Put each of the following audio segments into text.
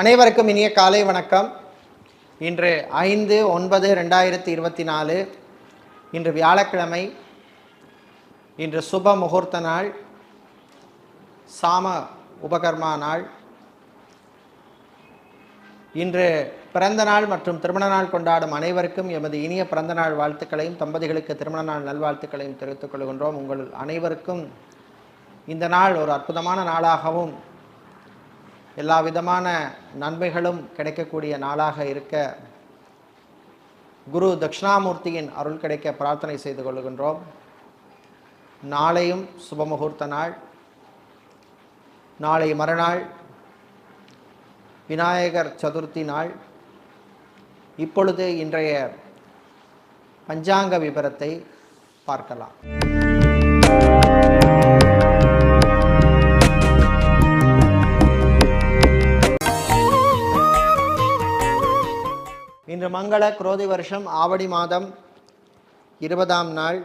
அனைவருக்கும் இனிய காலை வணக்கம். இன்று ஐந்து ஒன்பது ரெண்டாயிரத்தி இருபத்தி நாலு. இன்று வியாழக்கிழமை. இன்று சுப முகூர்த்த நாள். சாம உபகர்மா நாள். இன்று பிறந்த நாள் மற்றும் திருமண நாள் கொண்டாடும் அனைவருக்கும் எமது இனிய பிறந்த நாள் வாழ்த்துக்களையும் தம்பதிகளுக்கு திருமண நாள் நல்வாழ்த்துக்களையும் தெரிவித்துக் கொள்கின்றோம். உங்கள் அனைவருக்கும் இந்த நாள் ஒரு அற்புதமான நாளாகவும் எல்லா விதமான நன்மைகளும் கிடைக்கக்கூடிய நாளாக இருக்க குரு தட்சிணாமூர்த்தியின் அருள் கிடைக்க பிரார்த்தனை செய்து கொள்கின்றோம். நாளையும் சுபமுகூர்த்த நாள். நாளை மறுநாள் விநாயகர் சதுர்த்தி நாள். இப்பொழுது இன்றைய பஞ்சாங்க விபரத்தை பார்க்கலாம். இன்று மங்கள குரோதி வருஷம் ஆவடி மாதம் இருபதாம் நாள்.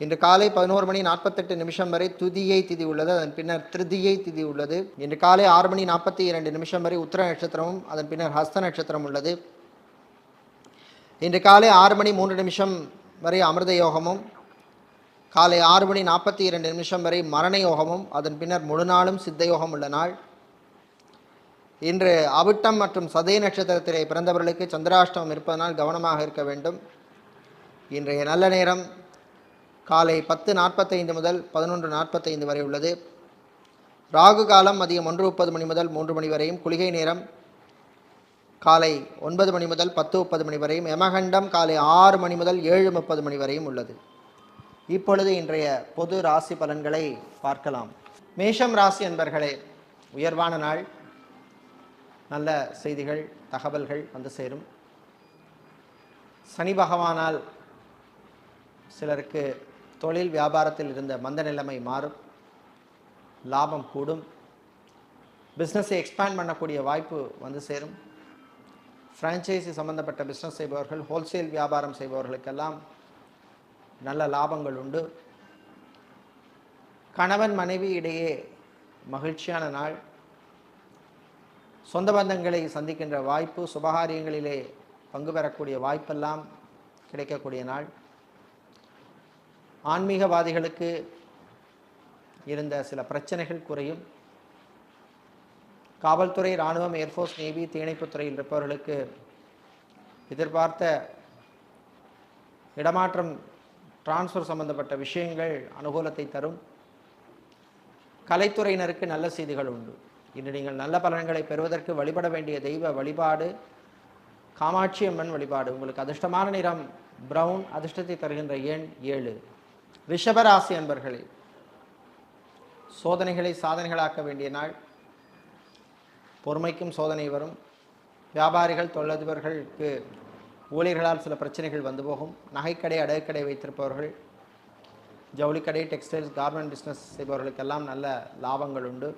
இன்று காலை பதினோரு மணி நாற்பத்தெட்டு நிமிஷம் வரை துதியை திதி உள்ளது அதன் பின்னர் திருதியை திதி உள்ளது. இன்று காலை ஆறு மணி நாற்பத்தி இரண்டு நிமிஷம் வரை உத்திர நட்சத்திரமும் அதன் பின்னர் ஹஸ்த நட்சத்திரம் உள்ளது. இன்று காலை ஆறு மணி மூன்று நிமிஷம் வரை அமிர்த யோகமும் காலை ஆறு மணி நாற்பத்தி இரண்டு நிமிஷம் வரை மரண யோகமும் அதன் பின்னர் முழு நாளும் சித்த யோகம் உள்ள நாள். இன்று அவிட்டம் மற்றும் சதய நட்சத்திரத்திலே பிறந்தவர்களுக்கு சந்திராஷ்டமம் இருப்பதனால் கவனமாக இருக்க வேண்டும். இன்றைய நல்ல நேரம் காலை பத்து நாற்பத்தைந்து முதல் பதினொன்று நாற்பத்தைந்து வரை உள்ளது. ராகு காலம் மதியம் ஒன்று முப்பது மணி முதல் மூன்று மணி வரையும் குளிகை நேரம் காலை ஒன்பது மணி முதல் பத்து முப்பது மணி வரையும் யமகண்டம் காலை ஆறு மணி முதல் ஏழு முப்பது மணி வரையும் உள்ளது. இப்பொழுது இன்றைய பொது ராசி பலன்களை பார்க்கலாம். மேஷம் ராசி என்பர்களே உயர்வான நாள். நல்ல செய்திகள் தகவல்கள் வந்து சேரும். சனி பகவானால் சிலருக்கு தொழில் வியாபாரத்தில் இருந்த மந்த நிலைமை மாறும் லாபம் கூடும் பிஸ்னஸை எக்ஸ்பேண்ட் பண்ணக்கூடிய வாய்ப்பு வந்து சேரும். ஃப்ரான்ச்சைஸி சம்பந்தப்பட்ட பிஸ்னஸ் செய்பவர்கள் ஹோல்சேல் வியாபாரம் செய்பவர்களுக்கெல்லாம் நல்ல லாபங்கள் உண்டு. கணவன் மனைவி இடையே மகிழ்ச்சியான நாள். சொந்த பந்தங்களை சந்திக்கின்ற வாய்ப்பு சுபகாரியங்களிலே பங்கு பெறக்கூடிய வாய்ப்பெல்லாம் கிடைக்கக்கூடிய நாள். ஆன்மீகவாதிகளுக்கு இருந்த சில பிரச்சனைகள் குறையும். காவல்துறை இராணுவம் ஏர்ஃபோர்ஸ் நேவி தீயணைப்புத் துறையில் இருப்பவர்களுக்கு எதிர்பார்த்த இடமாற்றம் டிரான்ஸ்ஃபர் சம்பந்தப்பட்ட விஷயங்கள் அனுகூலத்தை தரும். கலைத்துறையினருக்கு நல்ல செய்திகள் உண்டு. இன்று நீங்கள் நல்ல பலன்களை பெறுவதற்கு வழிபட வேண்டிய தெய்வ வழிபாடு காமாட்சி அம்மன் வழிபாடு. உங்களுக்கு அதிர்ஷ்டமான நிறம் பிரவுன் அதிர்ஷ்டத்தை தருகின்ற எண் ஏழு. ரிஷபராசி அன்பர்களே சோதனைகளை சாதனைகளாக்க வேண்டிய நாள். பொறுமைக்கும் சோதனை வரும். வியாபாரிகள் தொழிலதிபர்களுக்கு ஊழியர்களால் சில பிரச்சனைகள் வந்து போகும். நகைக்கடை அடகுக்கடை வைத்திருப்பவர்கள் ஜவுளிக்கடை டெக்ஸ்டைல்ஸ் கார்மெண்ட் பிஸ்னஸ் செய்பவர்களுக்கெல்லாம் நல்ல லாபங்கள் உண்டு.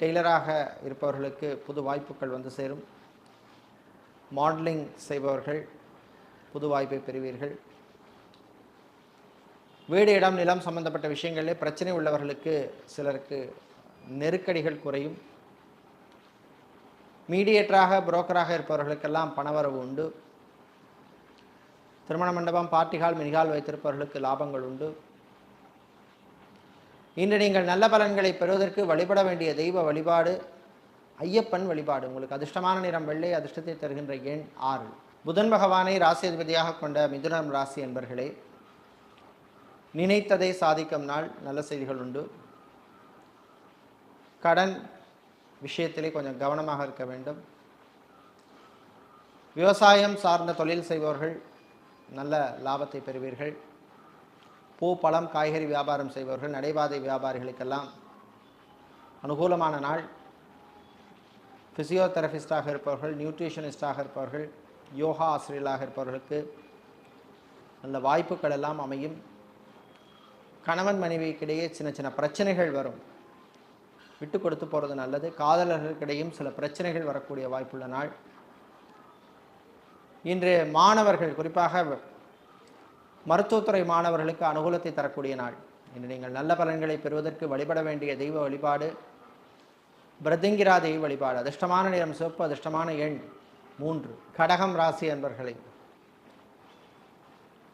டெய்லராக இருப்பவர்களுக்கு புது வாய்ப்புகள் வந்து சேரும். மாடலிங் செய்பவர்கள் புது வாய்ப்பை பெறுவீர்கள். வீடு இடம் நிலம் சம்பந்தப்பட்ட விஷயங்களிலே பிரச்சனை உள்ளவர்களுக்கு சிலருக்கு நெருக்கடிகள் குறையும். மீடியேட்டராக புரோக்கராக இருப்பவர்களுக்கெல்லாம் பணவரவு உண்டு. திருமண மண்டபம் பார்ட்டிகால் மினிகால் வைத்திருப்பவர்களுக்கு லாபங்கள் உண்டு. இன்று நீங்கள் நல்ல பலன்களை பெறுவதற்கு வழிபட வேண்டிய தெய்வ வழிபாடு ஐயப்பன் வழிபாடு. உங்களுக்கு அதிர்ஷ்டமான நிறம் வெள்ளை அதிர்ஷ்டத்தை தருகின்ற எண் ஆறு. புதன் பகவானை ராசி கொண்ட மிதுனம் ராசி என்பர்களே நினைத்ததை சாதிக்கும் நாள். நல்ல செய்திகள் உண்டு. கடன் விஷயத்திலே கொஞ்சம் கவனமாக இருக்க வேண்டும். விவசாயம் சார்ந்த தொழில் செய்பவர்கள் நல்ல லாபத்தை பெறுவீர்கள். பூ பழம் காய்கறி வியாபாரம் செய்பவர்கள் நடைபாதை வியாபாரிகளுக்கெல்லாம் அனுகூலமான நாள். ஃபிசியோதெரபிஸ்டாக இருப்பவர்கள் நியூட்ரிஷனிஸ்டாக இருப்பவர்கள் யோகா ஆசிரியர்களாக இருப்பவர்களுக்கு நல்ல வாய்ப்புகள் எல்லாம் அமையும். கணவன் மனைவிக்கிடையே சின்ன சின்ன பிரச்சனைகள் வரும். விட்டு கொடுத்து போகிறது நல்லது. காதலர்களுக்கிடையும் சில பிரச்சனைகள் வரக்கூடிய வாய்ப்புள்ள நாள். இன்று மாணவர்கள் குறிப்பாக மருத்துவத்துறை மாணவர்களுக்கு அனுகூலத்தை தரக்கூடிய நாள். இன்று நீங்கள் நல்ல பலன்களை பெறுவதற்கு வழிபட வேண்டிய தெய்வ வழிபாடு பிரதிங்கிரா தெய்வ வழிபாடு அதிர்ஷ்டமான நிறம் சிவப்பு அதிர்ஷ்டமான எண் மூன்று. கடகம் ராசி என்பர்களை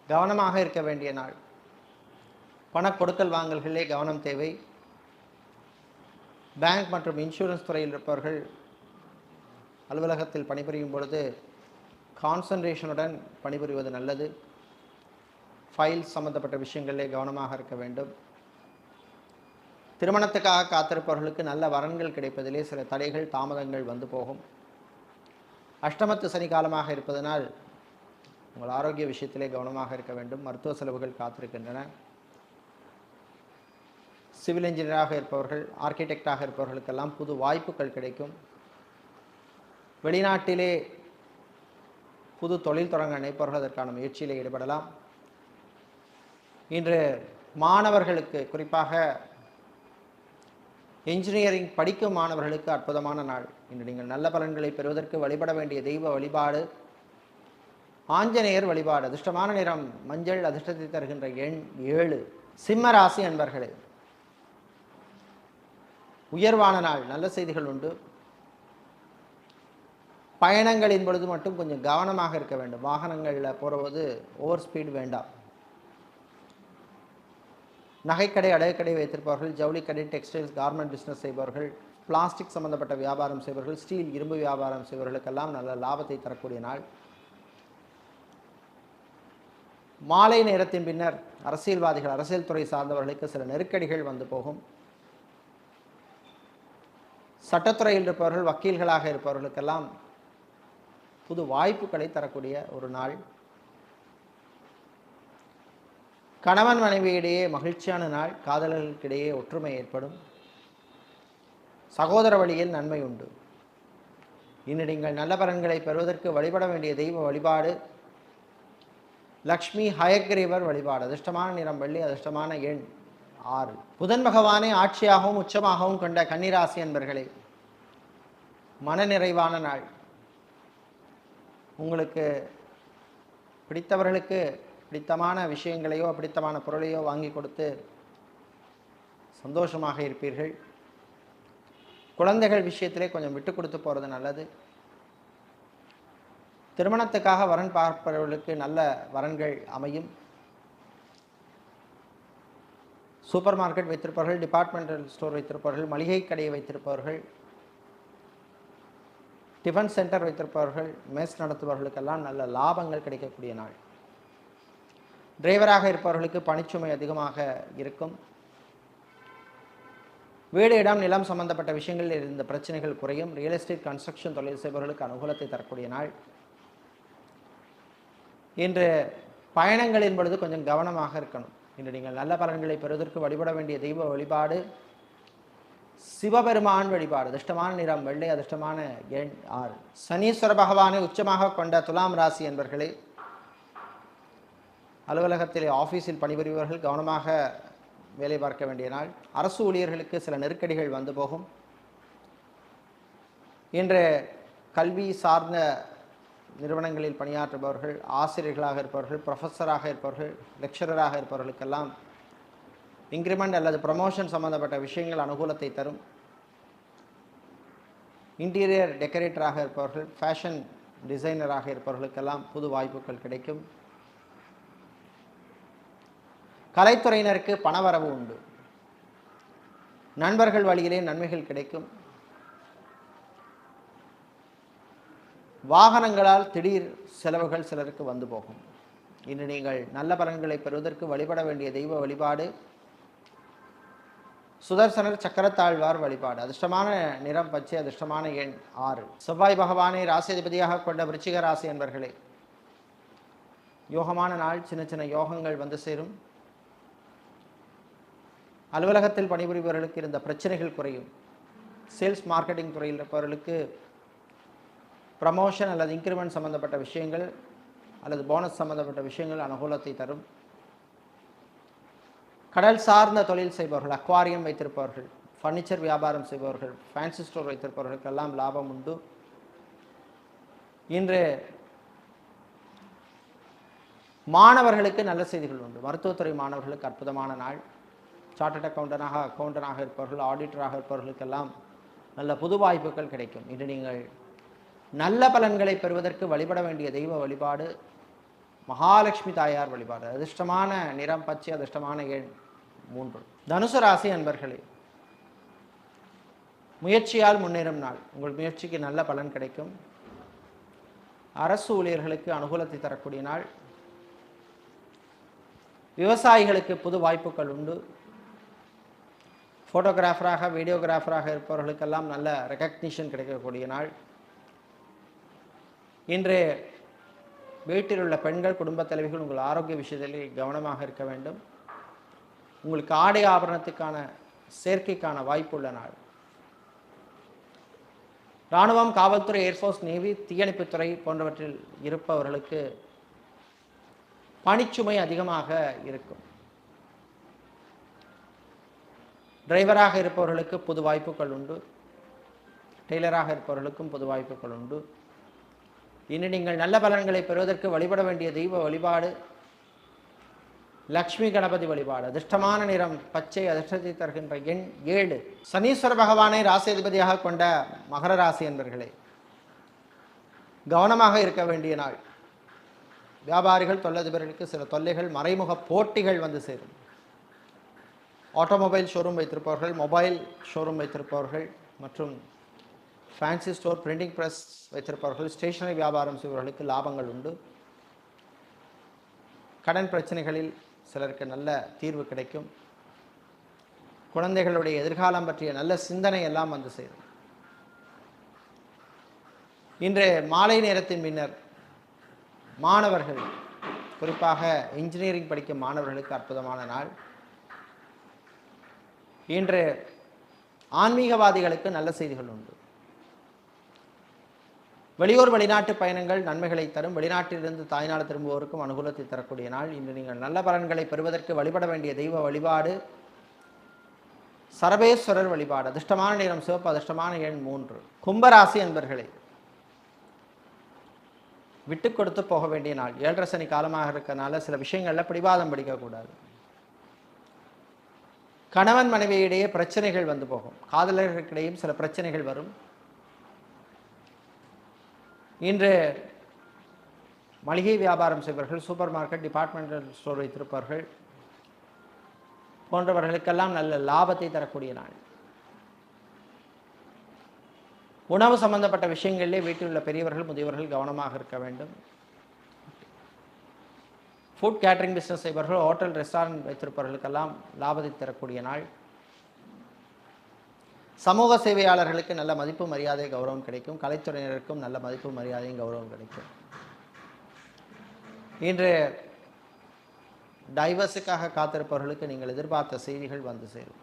கவனமாக இருக்க வேண்டிய நாள். பண கொடுக்கல் வாங்கல்களே கவனம் தேவை. பேங்க் மற்றும் இன்சூரன்ஸ் துறையில் இருப்பவர்கள் அலுவலகத்தில் பணிபுரியும் பொழுது கான்சன்ட்ரேஷனுடன் பணிபுரிவது நல்லது. ஃபைல் சம்மந்தப்பட்ட விஷயங்களிலே கவனமாக இருக்க வேண்டும். திருமணத்துக்காக காத்திருப்பவர்களுக்கு நல்ல வரன்கள் கிடைப்பதிலே சில தடைகள் தாமதங்கள் வந்து போகும். அஷ்டமத்து சனி காலமாக இருப்பதனால் உங்கள் ஆரோக்கிய விஷயத்திலே கவனமாக இருக்க வேண்டும். மருத்துவ செலவுகள் காத்திருக்கின்றன. சிவில் இன்ஜினியராக இருப்பவர்கள் ஆர்கிடெக்டாக இருப்பவர்களுக்கெல்லாம் புது வாய்ப்புகள் கிடைக்கும். வெளிநாட்டிலே புது தொழில் தொடங்க நினைப்பவர்கள் அதற்கான முயற்சியில் ஈடுபடலாம். இன்று மாணவர்களுக்கு குறிப்பாக இன்ஜினியரிங் படிக்கும் மாணவர்களுக்கு அற்புதமான நாள். இன்று நீங்கள் நல்ல பலன்களை பெறுவதற்கு வழிபட வேண்டிய தெய்வ வழிபாடு ஆஞ்சநேயர் வழிபாடு அதிர்ஷ்டமான நிறம் மஞ்சள் அதிர்ஷ்டத்தை தருகின்ற எண் ஏழு. சிம்ம ராசி அன்பர்களே உயர்வான நாள் நல்ல செய்திகள் உண்டு. பயணங்களின் பொழுது மட்டும் கொஞ்சம் கவனமாக இருக்க வேண்டும். வாகனங்களில் போகிறபோது ஓவர் ஸ்பீட் வேண்டாம். நகைக்கடை அடகுக்கடை வைத்திருப்பவர்கள் ஜவுளிக்கடை டெக்ஸ்டைல்ஸ் கார்மெண்ட் பிஸ்னஸ் செய்பவர்கள் பிளாஸ்டிக் சம்பந்தப்பட்ட வியாபாரம் செய்பவர்கள் ஸ்டீல் இரும்பு வியாபாரம் செய்பவர்களுக்கெல்லாம் நல்ல லாபத்தை தரக்கூடிய நாள். மாலை நேரத்தின் பின்னர் அரசியல்வாதிகள் அரசியல் துறை சார்ந்தவர்களுக்கு சில நெருக்கடிகள் வந்து போகும். சட்டத்துறையில் இருப்பவர்கள் வக்கீல்களாக இருப்பவர்களுக்கெல்லாம் புது வாய்ப்புகளை தரக்கூடிய ஒரு நாள். கணவன் மனைவியிடையே மகிழ்ச்சியான நாள் காதலர்களுக்கிடையே ஒற்றுமை ஏற்படும். சகோதர வழியில் நன்மை உண்டு. இன்று நீங்கள் நல்ல பலன்களை பெறுவதற்கு வழிபட வேண்டிய தெய்வ வழிபாடு. லக்ஷ்மி ஹயக்ரீவர் வழிபாடு. அதிர்ஷ்டமான நிறம் வெள்ளி அதிர்ஷ்டமான எண் ஆறு. புதன் பகவானை ஆட்சியாகவும் உச்சமாகவும் கொண்ட கன்னிராசி என்பர்களே மனநிறைவான நாள். உங்களுக்கு பிடித்தவர்களுக்கு பிடித்தமான விஷயங்களையோ பிடித்தமான பொருளையோ வாங்கி கொடுத்து சந்தோஷமாக இருப்பீர்கள். குழந்தைகள் விஷயத்திலே கொஞ்சம் விட்டு கொடுத்து போகிறது நல்லது. திருமணத்துக்காக வரன் பார்ப்பவர்களுக்கு நல்ல வரன்கள் அமையும். சூப்பர் மார்க்கெட் வைத்திருப்பவர்கள் டிபார்ட்மெண்டல் ஸ்டோர் வைத்திருப்பவர்கள் மளிகை கடையை வைத்திருப்பவர்கள் டிஃபன் சென்டர் வைத்திருப்பவர்கள் மெஸ் நடத்துபவர்களுக்கெல்லாம் நல்ல லாபங்கள் கிடைக்கக்கூடிய நாள். டிரைவராக இருப்பவர்களுக்கு பணிச்சுமை அதிகமாக இருக்கும். வீடு இடம் நிலம் சம்பந்தப்பட்ட விஷயங்களில் இருந்த பிரச்சனைகள் குறையும். ரியல் எஸ்டேட் கன்ஸ்ட்ரக்ஷன் தொழில் செய்பவர்களுக்கு அனுகூலத்தை தரக்கூடிய நாள். இன்று பயணங்களின் பொழுது கொஞ்சம் கவனமாக இருக்கணும். இன்று நீங்கள் நல்ல பலன்களை பெறுவதற்கு வழிபட வேண்டிய தெய்வ வழிபாடு சிவபெருமான் வழிபாடு அதிர்ஷ்டமான நிறம் வெள்ளை அதிர்ஷ்டமான எண் ஆறு. சனீஸ்வர பகவானை உச்சமாக கொண்ட துலாம் ராசி என்பர்களே அலுவலகத்தில் ஆஃபீஸில் பணிபுரிபவர்கள் கவனமாக வேலை பார்க்க வேண்டிய நாள். அரசு ஊழியர்களுக்கு சில நெருக்கடிகள் வந்து போகும். இன்று கல்வி சார்ந்த நிறுவனங்களில் பணியாற்றுபவர்கள் ஆசிரியர்களாக இருப்பவர்கள் ப்ரொஃபஸராக இருப்பவர்கள் லெக்சரராக இருப்பவர்களுக்கெல்லாம் இன்க்ரிமெண்ட் அல்லது ப்ரமோஷன் சம்பந்தப்பட்ட விஷயங்கள் அனுகூலத்தை தரும். இன்டீரியர் டெக்கரேட்டராக இருப்பவர்கள் ஃபேஷன் டிசைனராக இருப்பவர்களுக்கெல்லாம் புது வாய்ப்புகள் கிடைக்கும். கலைத்துறையினருக்கு பணவரவு உண்டு. நண்பர்கள் வழியிலே நன்மைகள் கிடைக்கும். வாகனங்களால் திடீர் செலவுகள் சிலருக்கு வந்து போகும். இன்று நீங்கள் நல்ல பலன்களை பெறுவதற்கு வழிபட வேண்டிய தெய்வ வழிபாடு சுதர்சனர் சக்கரத்தாழ்வார் வழிபாடு. அதிர்ஷ்டமான நிறம் பச்சை அதிர்ஷ்டமான எண் ஆறு. செவ்வாய் பகவானை ராசிதிபதியாக கொண்ட விருச்சிக ராசி என்பர்களே யோகமான நாள் சின்ன சின்ன யோகங்கள் வந்து சேரும். அலுவலகத்தில் பணிபுரிபவர்களுக்கு இருந்த பிரச்சனைகள் குறையும். சேல்ஸ் மார்க்கெட்டிங் துறையில் இருப்பவர்களுக்கு ப்ரமோஷன் அல்லது இன்க்ரிமெண்ட் சம்மந்தப்பட்ட விஷயங்கள் அல்லது போனஸ் சம்மந்தப்பட்ட விஷயங்கள் அனுகூலத்தை தரும். கடல் சார்ந்த தொழில் செய்பவர்கள் அக்வாரியம் வைத்திருப்பவர்கள் ஃபர்னிச்சர் வியாபாரம் செய்பவர்கள் ஃபேன்சி ஸ்டோர் வைத்திருப்பவர்களுக்கெல்லாம் லாபம் உண்டு. இன்று மாணவர்களுக்கு நல்ல செய்திகள் உண்டு. மருத்துவத்துறை மாணவர்களுக்கு அற்புதமான நாள். சார்ட்டட் அக்கௌண்டனாக அக்கௌண்டனாக இருப்பவர்கள் ஆடிட்டராக இருப்பவர்களுக்கெல்லாம் நல்ல புது வாய்ப்புகள் கிடைக்கும். இன்று நீங்கள் நல்ல பலன்களை பெறுவதற்கு வழிபட வேண்டிய தெய்வ வழிபாடு மகாலட்சுமி தாயார் வழிபாடு. அதிர்ஷ்டமான நிறம் பச்சை அதிர்ஷ்டமான எண் மூன்று. தனுசு ராசி அன்பர்களே முயற்சியால் முன்னேறும் நாள். உங்கள் முயற்சிக்கு நல்ல பலன் கிடைக்கும். அரசு ஊழியர்களுக்கு அனுகூலத்தை தரக்கூடிய நாள். விவசாயிகளுக்கு புது வாய்ப்புகள் உண்டு. ஃபோட்டோகிராஃபராக வீடியோகிராஃபராக இருப்பவர்களுக்கெல்லாம் நல்ல ரெக்கக்னிஷன் கிடைக்கக்கூடிய நாள். இன்று வீட்டில் உள்ள பெண்கள் குடும்பத் தலைவிகள் உங்கள் ஆரோக்கிய விஷயத்தில் கவனமாக இருக்க வேண்டும். உங்களுக்கு ஆடை ஆபரணத்துக்கான சேர்க்கைக்கான வாய்ப்புள்ள நாள். இராணுவம் காவல்துறை ஏர்ஃபோர்ஸ் நேவி தீயணைப்புத்துறை போன்றவற்றில் இருப்பவர்களுக்கு பணிச்சுமை அதிகமாக இருக்கும். டிரைவராக இருப்பவர்களுக்கு புது வாய்ப்புகள் உண்டு. டெய்லராக இருப்பவர்களுக்கும் புது வாய்ப்புகள் உண்டு. இனி நீங்கள் நல்ல பலன்களை பெறுவதற்கு வழிபட வேண்டிய தெய்வ வழிபாடு லக்ஷ்மி கணபதி வழிபாடு அதிர்ஷ்டமான நிறம் பச்சை அதிர்ஷ்டத்தை தருகின்ற எண் ஏழு. சனீஸ்வர பகவானை ராசியதிபதியாக கொண்ட மகர ராசி என்பர்களே கவனமாக இருக்க வேண்டிய நாள். வியாபாரிகள் தொல்லதிபர்களுக்கு சில தொல்லைகள் மறைமுக போட்டிகள் வந்து சேரும். ஆட்டோமொபைல் ஷோரூம் வைத்திருப்பவர்கள் மொபைல் ஷோரூம் வைத்திருப்பவர்கள் மற்றும் ஃபேன்சி ஸ்டோர் பிரிண்டிங் ப்ரெஸ் வைத்திருப்பவர்கள் ஸ்டேஷனரி வியாபாரம் செய்பவர்களுக்கு லாபங்கள் உண்டு. கடன் பிரச்சனைகளில் சிலருக்கு நல்ல தீர்வு கிடைக்கும். குழந்தைகளுடைய எதிர்காலம் பற்றிய நல்ல சிந்தனை எல்லாம் வந்து சேரும். இன்று மாலை நேரத்தின் பின்னர் மாணவர்கள் குறிப்பாக இன்ஜினியரிங் படிக்கும் மாணவர்களுக்கு அற்புதமான நாள். இன்று ஆன்மீகவாதிகளுக்கு நல்ல செய்திகள் உண்டு. வெளியூர் வெளிநாட்டு பயணங்கள் நன்மைகளை தரும். வெளிநாட்டிலிருந்து தாய்நாடு திரும்புவோருக்கும் அனுகூலத்தை தரக்கூடிய நாள். இன்று நீங்கள் நல்ல பலன்களை பெறுவதற்கு வழிபட வேண்டிய தெய்வ வழிபாடு. சரபேஸ்வரர் வழிபாடு. அதிர்ஷ்டமான நிறம் சிவப்பு அதிர்ஷ்டமான எண் மூன்று. கும்பராசி அன்பர்களே விட்டு கொடுத்து போக வேண்டிய நாள். ஏழரை சனி காலமாக இருக்கறனால சில விஷயங்களில் பிடிவாதம் பிடிக்கக்கூடாது கணவன் மனைவியிடையே பிரச்சனைகள் வந்து போகும். காதலர்களுக்கிடையும் சில பிரச்சனைகள் வரும். இன்று மளிகை வியாபாரம் செய்பவர்கள் சூப்பர் மார்க்கெட் டிபார்ட்மெண்டல் ஸ்டோர் வைத்திருப்பவர்கள் போன்றவர்களுக்கெல்லாம் நல்ல லாபத்தை தரக்கூடிய நாள். உணவு சம்பந்தப்பட்ட விஷயங்களிலே வீட்டில் உள்ள பெரியவர்கள் முதியவர்கள் கவனமாக இருக்க வேண்டும். ஃபுட் கேட்டரிங் பிஸ்னஸ் செய்பவர்கள் ஹோட்டல் ரெஸ்டாரண்ட் வைத்திருப்பவர்களுக்கெல்லாம் லாபத்தை தரக்கூடிய நாள். சமூக சேவையாளர்களுக்கு நல்ல மதிப்பு மரியாதை கௌரவம் கிடைக்கும். கலைத்துறையினருக்கும் நல்ல மதிப்பு மரியாதையும் கௌரவம் கிடைக்கும். இன்று டைவர்ஸுக்காக காத்திருப்பவர்களுக்கு நீங்கள் எதிர்பார்த்த செய்திகள் வந்து சேரும்.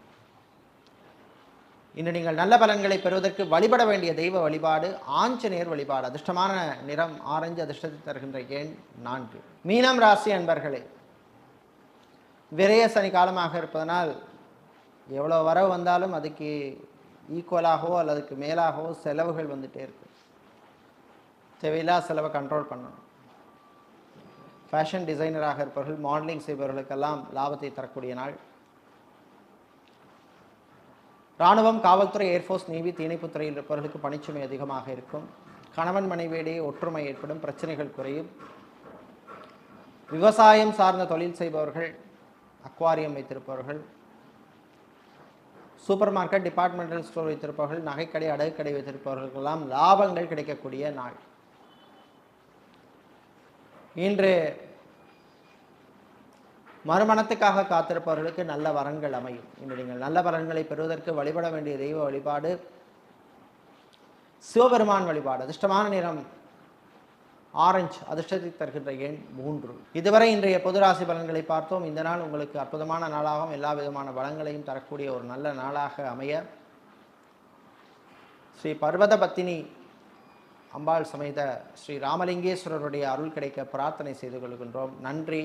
இன்று நீங்கள் நல்ல பலன்களை பெறுவதற்கு வழிபட வேண்டிய தெய்வ வழிபாடு ஆஞ்சநேயர் வழிபாடு அதிர்ஷ்டமான நிறம் ஆரஞ்சு அதிர்ஷ்டத்தை தருகின்ற எண் நான்கு. மீனம் ராசி அன்பர்களே விரைய சனி காலமாக இருப்பதனால் எவ்வளோ வரவு வந்தாலும் அதுக்கு ஈக்குவலாகவோ அல்லதுக்கு மேலாகவோ செலவுகள் வந்துட்டே இருக்கு. தேவையில்லா செலவை கண்ட்ரோல் பண்ணணும். ஃபேஷன் டிசைனராக இருப்பவர்கள் மாடலிங் செய்பவர்களுக்கெல்லாம் லாபத்தை தரக்கூடிய நாள். இராணுவம் காவல்துறை ஏர்ஃபோர்ஸ் நேவி தீயணைப்புத்துறையில் இருப்பவர்களுக்கு பணிச்சுமை அதிகமாக இருக்கும். கணவன் மனைவியிடையே ஒற்றுமை ஏற்படும் பிரச்சனைகள் குறையும். விவசாயம் சார்ந்த தொழில் செய்பவர்கள் அக்வாரியம் வைத்திருப்பவர்கள் சூப்பர் மார்க்கெட் டிபார்ட்மெண்டல் ஸ்டோர் வைத்திருப்பவர்கள் நகைக்கடை அடகுக்கடை வைத்திருப்பவர்களுக்கெல்லாம் லாபங்கள் கிடைக்கக்கூடிய நாள். இன்று மறுமணத்துக்காக காத்திருப்பவர்களுக்கு நல்ல வரங்கள் அமையும். இன்று நீங்கள் நல்ல பலன்களை பெறுவதற்கு வழிபட வேண்டிய தெய்வ வழிபாடு சிவபெருமான் வழிபாடு அதிர்ஷ்டமான நிறம் ஆரஞ்சு அதிர்ஷ்டத்தை தருகின்ற எண் மூன்று. இதுவரை இன்றைய பொதுராசி பலன்களை பார்த்தோம். இந்த நாள் உங்களுக்கு அற்புதமான நாளாகவும் எல்லா விதமான பலங்களையும் தரக்கூடிய ஒரு நல்ல நாளாக அமைய ஸ்ரீ பர்வத பத்தினி அம்பாள் சமேத ஸ்ரீ ராமலிங்கேஸ்வரருடைய அருள் கிடைக்க பிரார்த்தனை செய்து கொள்கின்றோம். நன்றி.